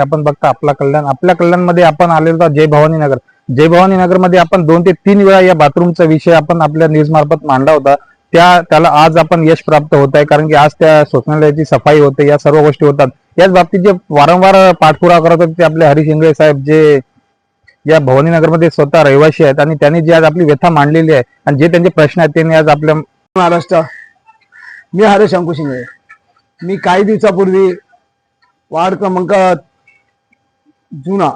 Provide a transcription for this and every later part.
आपण बघता आपला कल्याण आपल्या कल्याणमध्ये आपण आलेलो आहोत जय भवानी नगर. जय भवानी नगरमध्ये आपण दोन ते तीन वेळा या बाथरूमचा विषय आपण आपल्या न्यूज मार्फत मांडला होता. त्या त्याला आज आपण यश प्राप्त होत आहे कारण की आज त्या शोषणालयाची सफाई होते या सर्व गोष्टी होतात. याच बाबतीत जे वारंवार पाठपुरावा करत होते ते आपले हरीश इंगळे साहेब जे या भवानी नगरमध्ये स्वतः रहिवासी आहेत आणि त्यांनी जी आज आपली व्यथा मांडलेली आहे आणि जे त्यांचे प्रश्न आहेत त्यांनी आज आपल्या महाराष्ट्र. मी हरेश अंकुशिंगे मी काही दिवसापूर्वी वार्ड क्रमांक जुना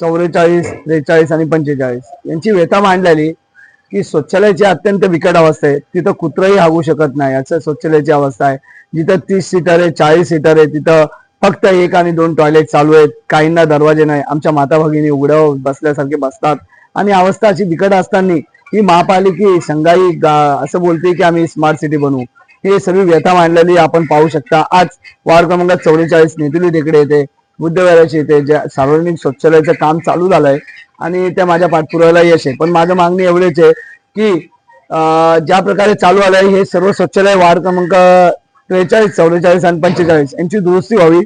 चौवेचाळीस त्रेचाळीस आणि पंचेचाळीस यांची व्यथा मांडलेली की शौचालयाची अत्यंत बिकट अवस्था आहे. तिथं कुत्रही हागू शकत नाही. असं शौचालयाची अवस्था आहे. जिथं तीस सीटर आहे चाळीस सीटर आहे तिथं फक्त एक आणि दोन टॉयलेट चालू आहेत. काहींना दरवाजे नाही. आमच्या माता भगिनी उघड्यावर बसल्यासारखे बसतात. आणि अवस्था अशी बिकट असताना ही महापालिकी संघाई गा- असं बोलते की आम्ही स्मार्ट सिटी बनवू हे सगळी व्यथा मांडलेली आपण पाहू शकता. आज वार्ड क्रमांक चौवेचाळीस नेतुली टेकडे येते. बुद्धविहाराची इथे ज्या सार्वजनिक शौचालयाचं काम चालू झालंय आणि त्या माझ्या पाठपुराव्याला यश आहे. पण माझं मागणी एवढेच आहे की ज्या प्रकारे चालू आलंय हे सर्व शौचालय वार्ड क्रमांक त्रेचाळीस चौवेचाळीस आणि पंचेचाळीस यांची दुरुस्ती व्हावी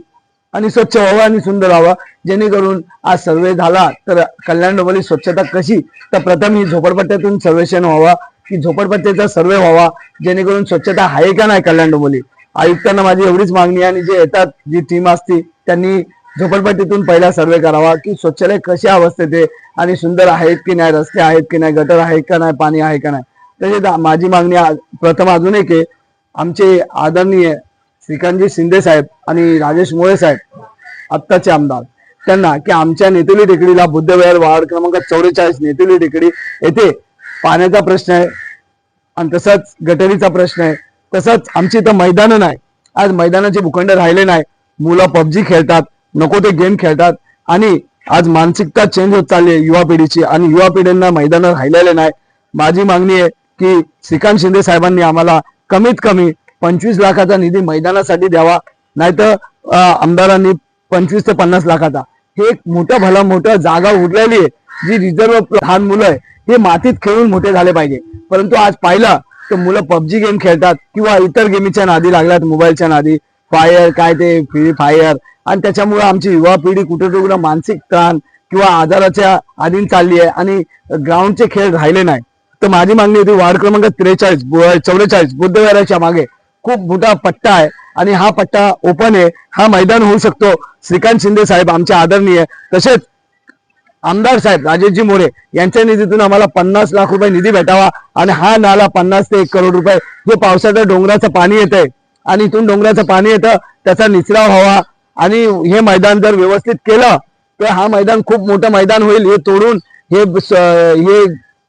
आणि स्वच्छ व्हावं आणि सुंदर व्हावं जेणेकरून आज सर्वे झाला तर कल्याण डोबली स्वच्छता कशी? तर प्रथम ही झोपडपट्ट्यातून सर्वेक्षण व्हावा की झोपडपट्ट्याचा सर्वे व्हावा जेणेकरून स्वच्छता आहे का नाही कल्याण डोंबिवली? आयुक्तांना माझी एवढीच मागणी आहे आणि जे येतात जी टीम असती त्यांनी झोपडपट्टीतून पहिला सर्वे करावा की शौचालय कशा अवस्थेत आहे आणि सुंदर आहेत की नाही रस्ते आहेत की नाही गटर आहे का नाही पाणी आहे का नाही. त्याची माझी मागणी प्रथम अजून एक आहे. आमचे आदरणीय श्रीकांतजी शिंदे साहेब आणि राजेश मोळे साहेब आत्ताचे आमदार त्यांना की आमच्या नेतेली टेकडीला बुद्धविहार वार्ड क्रमांक चौवेचाळीस नेतेली टेकडी येथे पाण्याचा प्रश्न आहे आणि तसंच गटरीचा प्रश्न आहे. तसंच आमची इथं मैदानं नाही. आज मैदानाचे भूखंड राहिले नाही. मुलं पबजी खेळतात. नको ते गेम खेळतात. आणि आज मानसिकता चेंज होत चालली आहे युवा पिढीची. आणि युवा पिढींना मैदान राहिलेले नाही. माझी मागणी आहे की श्रीकांत शिंदे साहेबांनी आम्हाला कमीत कमी पंचवीस लाखाचा निधी मैदानासाठी द्यावा. नाहीतर आमदारांनी पंचवीस ते पन्नास लाखाचा. हे एक मोठं भला मोठं जागा उरलेली आहे. जी रिझर्व लहान मुलं आहे. हे मातीत खेळून मोठे झाले पाहिजे. परंतु आज पाहिलं तर मुलं पबजी गेम खेळतात. किंवा इतर गेमीच्या नादी लागल्यात. मोबाईलच्या नादी. फायर काय ते फ्री फायर आणि त्याच्यामुळे आमची युवा पिढी कुठे कुठे मानसिक ताण किंवा आजाराच्या आधीन चालली आहे आणि ग्राउंडचे खेळ राहिले नाही. तर माझी मागणी होती वार्ड क्रमांक त्रेचाळीस चौवेचाळीस बुद्धविहाराच्या मागे खूप मोठा पट्टा आहे आणि हा पट्टा ओपन आहे. हा मैदान होऊ शकतो. श्रीकांत शिंदे साहेब आमचे आदरणीय तसेच आमदार साहेब राजेशजी मोरे यांच्या निधीतून आम्हाला पन्नास लाख रुपये निधी भेटावा आणि हा नाला पन्नास ते एक करोड रुपये जो पावसाच्या डोंगराचं पाणी येतंय. आणि इथून डोंगराचं पाणी येतं त्याचा निचरा व्हावा. आणि हे मैदान जर व्यवस्थित केलं तर हा मैदान खूप मोठं मैदान होईल. हे तोडून हे हे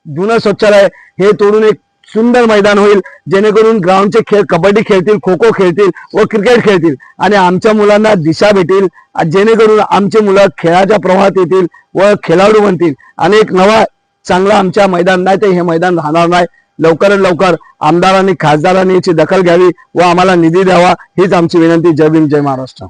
जुनं शौचालय हे तोडून एक सुंदर मैदान होईल. जेणेकरून ग्राउंडचे खेळ कबड्डी खेळतील खो खो खेळतील व क्रिकेट खेळतील. आणि आमच्या मुलांना दिशा भेटेल. जेणेकरून आमचे मुलं खेळाच्या प्रवाहात येतील व खेळाडू बनतील. आणि एक नवा चांगला आमच्या मैदान नाही तर हे मैदान राहणार नाही. लवकरात लवकर आमदारांनी खासदारांनी याची दखल घ्यावी व आम्हाला निधी द्यावा. हीच आमची विनंती. जय भीम जय महाराष्ट्र.